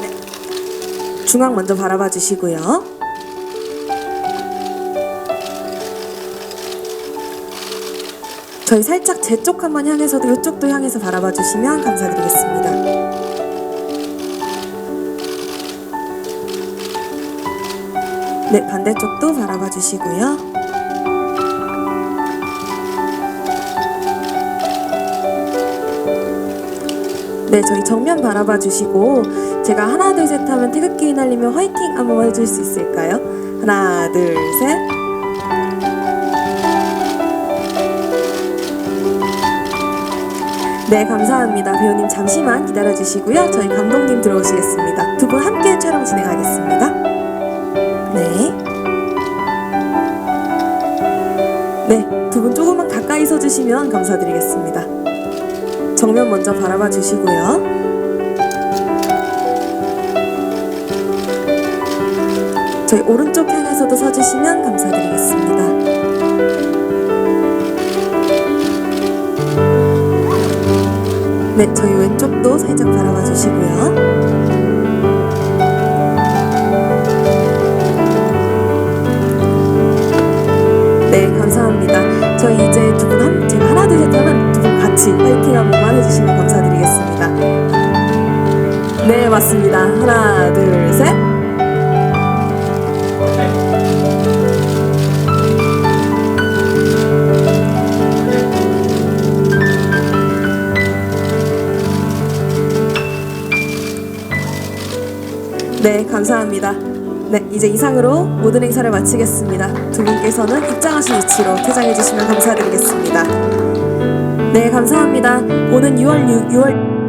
네. 중앙 먼저 바라봐 주시고요. 저희 살짝 제 쪽 한번 향해서도 이쪽도 향해서 바라봐 주시면 감사드리겠습니다. 네, 반대쪽도 바라봐 주시고요. 네, 저희 정면 바라봐 주시고 제가 하나 둘 셋 하면 태극기 날리면 화이팅 한번 해줄 수 있을까요? 하나 둘 셋. 네, 감사합니다. 배우님 잠시만 기다려 주시고요. 저희 감독님 들어오시겠습니다. 두 분 함께 촬영 진행하겠습니다. 네. 네, 두 분 조금만 가까이 서 주시면 감사드리겠습니다. 정면 먼저 바라봐 주시고요. 저희 오른쪽 향해서도 서주시면 감사드리겠습니다. 네, 저희 왼쪽도 살짝 바라봐 주시고요. 네, 감사합니다. 저희 이제 두분 한, 제 같이 화이팅 한 번만 해주시면 감사드리겠습니다. 네, 맞습니다. 하나, 둘, 셋. 네, 감사합니다. 네, 이제 이상으로 모든 행사를 마치겠습니다. 두 분께서는 입장하신 위치로 퇴장해 주시면 감사드리겠습니다. 네, 감사합니다. 오는 6월 6, 6월